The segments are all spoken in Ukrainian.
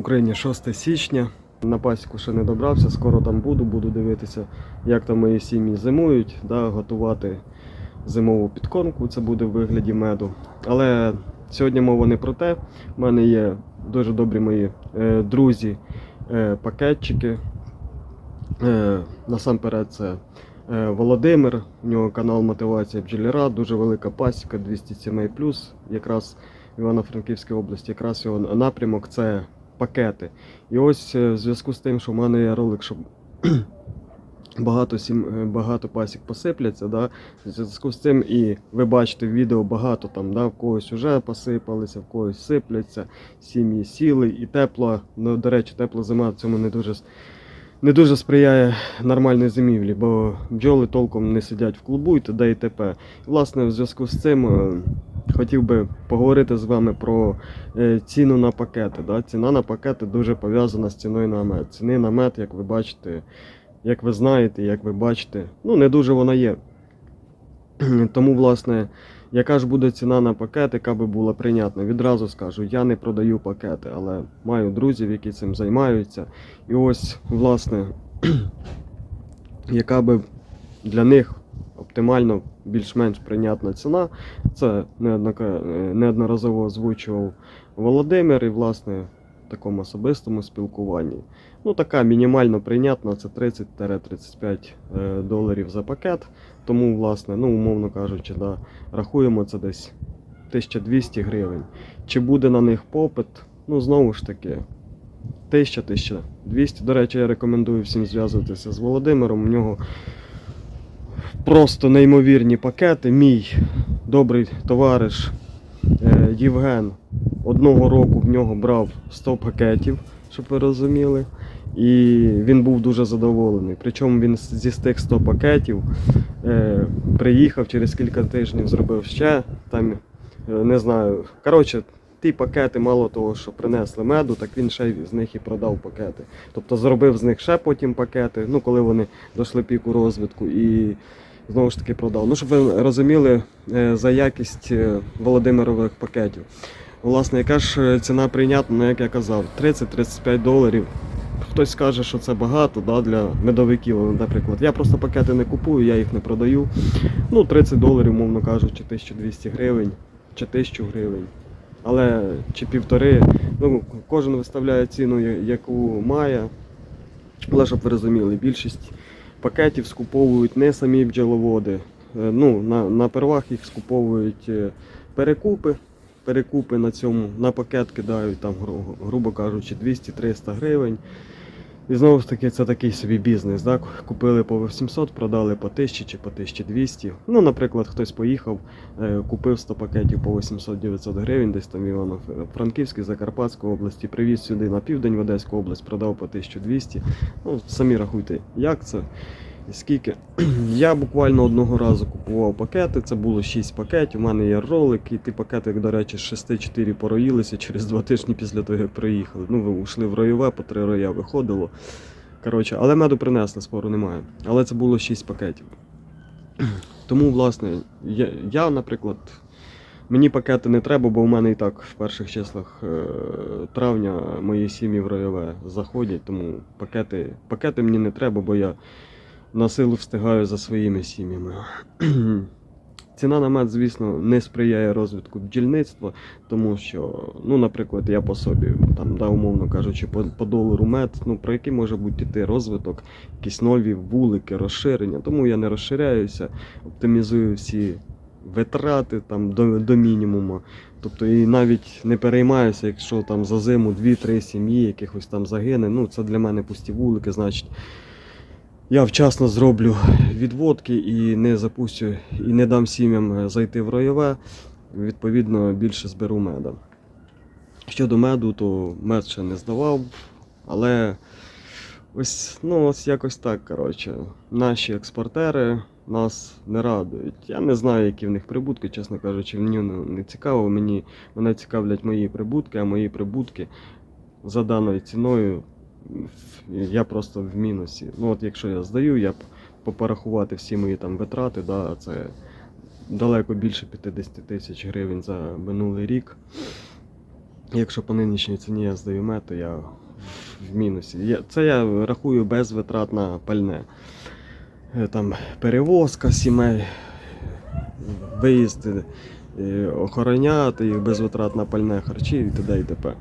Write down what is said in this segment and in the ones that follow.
Україні 6 січня. На пасіку ще не добрався, скоро там буду, буду дивитися, як там мої сім'ї зимують, да, готувати зимову підкормку, це буде в вигляді меду. Але сьогодні мова не про те. У мене є дуже добрі мої е, друзі, е, пакетчики. Е, насамперед це е, Володимир, у нього канал Мотивація бджоляра, дуже велика пасіка, 200 сімей плюс, якраз в Івано-Франківській області, якраз його напрямок це пакети. І ось е, в зв'язку з тим, що в мене є ролик, що багато, сім, е, багато пасік посипляться, да, в зв'язку з цим і ви бачите в відео багато там, да, в когось вже посипалися, в когось сипляться, сім'ї сіли і тепло, ну, до речі, тепла зима цьому не дуже не дуже сприяє нормальній зимівлі, бо бджоли толком не сидять в клубу і т.д. і т.п. Власне, в зв'язку з цим е, хотів би поговорити з вами про е, ціну на пакети. Да? Ціна на пакети дуже пов'язана з ціною на мед. Ціни на мед, як ви бачите, як ви знаєте, як ви бачите, ну не дуже вона є. Тому, власне, яка ж буде ціна на пакет, яка би була прийнятна? Відразу скажу, я не продаю пакети, але маю друзів, які цим займаються. І ось, власне, яка би для них оптимально більш-менш прийнятна ціна, це неодноразово озвучував Володимир і, власне, в такому особистому спілкуванні. Ну, така мінімально прийнятна це 30-35 е, доларів за пакет. Тому, власне, ну, умовно кажучи, да, рахуємо це десь 1200 гривень. Чи буде на них попит? Ну, знову ж таки, 1000-1200. До речі, я рекомендую всім зв'язуватися з Володимиром. У нього просто неймовірні пакети. Мій добрий товариш е, Євген одного року в нього брав 100 пакетів, щоб ви розуміли. І він був дуже задоволений. Причому він зі тих 100 пакетів е, приїхав через кілька тижнів, зробив ще там, е, не знаю. Коротше, ті пакети, мало того, що принесли меду, так він ще з них і продав пакети. Тобто зробив з них ще потім пакети, ну коли вони дійшли піку розвитку і знову ж таки продав. Ну, щоб ви розуміли е, за якість е, Володимирових пакетів. Власне, яка ж ціна прийнятна, ну, як я казав, 30-35 доларів. Хтось скаже, що це багато да, для медовиків, наприклад. Я просто пакети не купую, я їх не продаю. Ну, 30 доларів, мовно кажучи, 1200 гривень чи 1000 гривень. Але чи півтори. Ну, кожен виставляє ціну, яку має. Але щоб ви розуміли, більшість пакетів скуповують не самі бджоловоди. Е, Ну, на, на первах їх скуповують е, перекупи. Перекупи на цьому на пакет кидають там, гру- грубо кажучи, 200-300 гривень. І знову ж таки, це такий собі бізнес. Так? Купили по 800, продали по 1000 чи по 1200. Ну, наприклад, хтось поїхав, е, купив 100 пакетів по 800-900 гривень, десь там Івано-Франківській, Закарпатській області, привіз сюди на південь в Одеську область, продав по 1200. Ну, самі рахуйте, як це скільки. Я буквально одного разу купував пакети, це було 6 пакетів. У мене є ролик, і ті пакети, до речі, з 6-4 пороїлися через 2 тижні після того, як приїхали. Ну, ви йшли в ройове, по 3 роя виходило. Коротше, але меду принесли, спору немає. Але це було 6 пакетів. Тому, власне, я, я, наприклад, мені пакети не треба, бо в мене і так в перших числах е, травня мої сім'ї в ройове заходять, тому пакети, пакети мені не треба, бо я на силу встигаю за своїми сім'ями. Ціна на мед, звісно, не сприяє розвитку бджільництва, тому що, ну, наприклад, я по собі, там, да, умовно кажучи, по, по долару мед, ну, про який може бути йти розвиток, якісь нові вулики, розширення. Тому я не розширяюся, оптимізую всі витрати там, до, до мінімуму. Тобто і навіть не переймаюся, якщо там за зиму 2-3 сім'ї якихось там загине. Ну, це для мене пусті вулики, значить. Я вчасно зроблю відводки і не запустю, і не дам сім'ям е, зайти в ройове, відповідно, більше зберу меда. Щодо меду, то мед ще не здавав, але ось, ну, ось якось так, коротше. Наші експортери нас не радують. Я не знаю, які в них прибутки, чесно кажучи, мені не цікаво. Мені, мене цікавлять мої прибутки, а мої прибутки за даною ціною я просто в мінусі. Ну от якщо я здаю, я б попорахувати всі мої там витрати, да, це далеко більше 50 тисяч гривень за минулий рік. Якщо по нинішній ціні я здаю мед, то я в мінусі. Це я рахую без витрат на пальне. Е, Там перевозка сімей, виїзди, е, охороняти їх без витрат на пальне харчі і т.д. і т.п.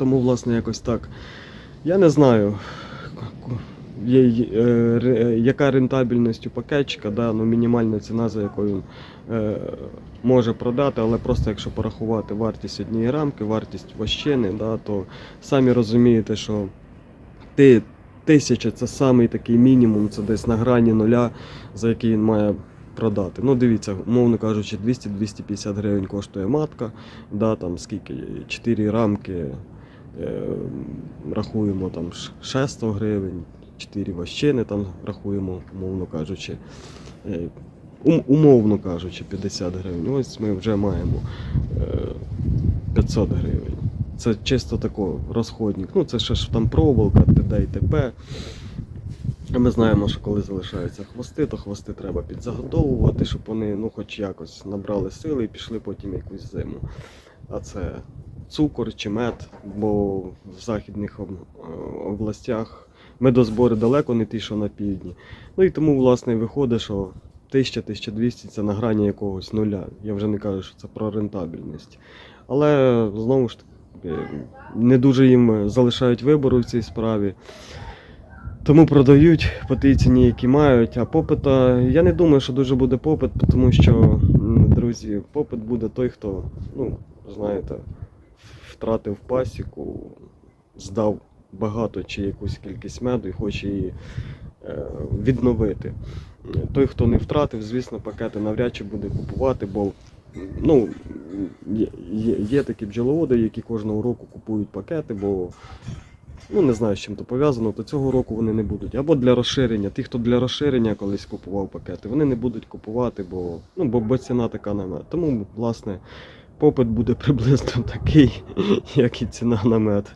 Тому, власне, якось так. Я не знаю, є, е, яка рентабельність у пакетчика, да, ну, мінімальна ціна, за якою він е, може продати, але просто якщо порахувати вартість однієї рамки, вартість вощини, да, то самі розумієте, що ти, тисяча це самий такий мінімум, це десь на грані нуля, за який він має продати. Ну, дивіться, умовно кажучи, 200-250 гривень коштує матка, да, там скільки, 4 рамки, рахуємо там ш- ще 100 гривень, 4 вощини там рахуємо, умовно кажучи. Е, умовно кажучи, 50 гривень. Ось ми вже маємо е, 500 гривень. Це чисто тако розходник. Ну, це ще ж там проволока, т.д. і т.п. Ми знаємо, що коли залишаються хвости, то хвости треба підзаготовувати, щоб вони ну, хоч якось набрали сили і пішли потім якусь зиму. А це цукор чи мед, бо в західних об- областях медозбори далеко не ті, що на півдні. Ну і тому, власне, виходить, що 1000-1200 це на грані якогось нуля. Я вже не кажу, що це про рентабельність. Але знову ж таки, не дуже їм залишають вибору в цій справі. Тому продають по тій ціні, які мають. А попита, я не думаю, що дуже буде попит, тому що, друзі, попит буде той, хто, ну, знаєте, втратив пасіку, здав багато чи якусь кількість меду і хоче її е, відновити. Той, хто не втратив, звісно, пакети навряд чи буде купувати, бо ну, є, є, такі бджоловоди, які кожного року купують пакети, бо ну не знаю, з чим то пов'язано, то цього року вони не будуть. Або для розширення. Ті, хто для розширення колись купував пакети, вони не будуть купувати, бо, ну, бо, бо ціна така на мед. Тому, власне, попит буде приблизно такий, як і ціна на мед.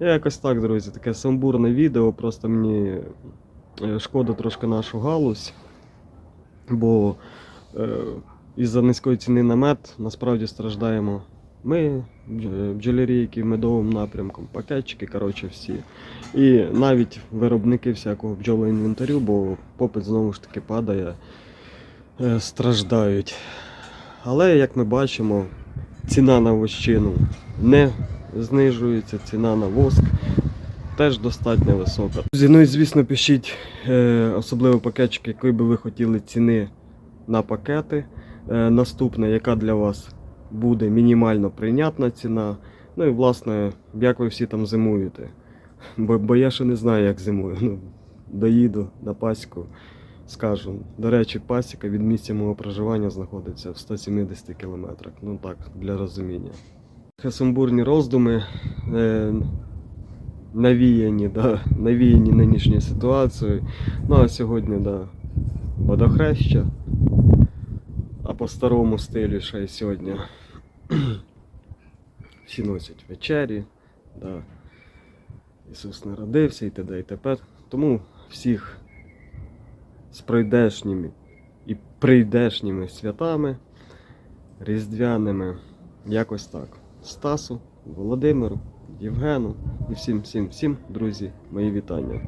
Якось так, друзі, таке сумбурне відео, просто мені е, шкода трошки нашу галузь, бо е, із-за низької ціни на мед насправді страждаємо ми, бдж- бджолярі, які в медовому напрямку, пакетчики, коротше, всі. І навіть виробники всякого бджолоінвентарю, бо попит знову ж таки падає, е, страждають. Але як ми бачимо, ціна на вощину не знижується, ціна на воск теж достатньо висока. Друзі, ну і звісно, пишіть е, особливо пакетчики, якої би ви хотіли ціни на пакети. Е, наступне, яка для вас буде мінімально прийнятна ціна. Ну і власне, як ви всі там зимуєте. Бо, бо я ще не знаю, як зимую. Ну, доїду на пасіку, скажу. До речі, пасіка від місця мого проживання знаходиться в 170 кілометрах. Ну так, для розуміння. Сумбурні роздуми. Е, навіяні, да, навіяні нинішньою ситуацією. Ну а сьогодні, да, водохреща. А по старому стилю ще й сьогодні всі носять вечері. Да. Ісус народився і т.д. і т.п. Тому всіх з пройдешніми і прийдешніми святами, різдвяними, якось так. Стасу, Володимиру, Євгену і всім, всім, всім, друзі, мої вітання.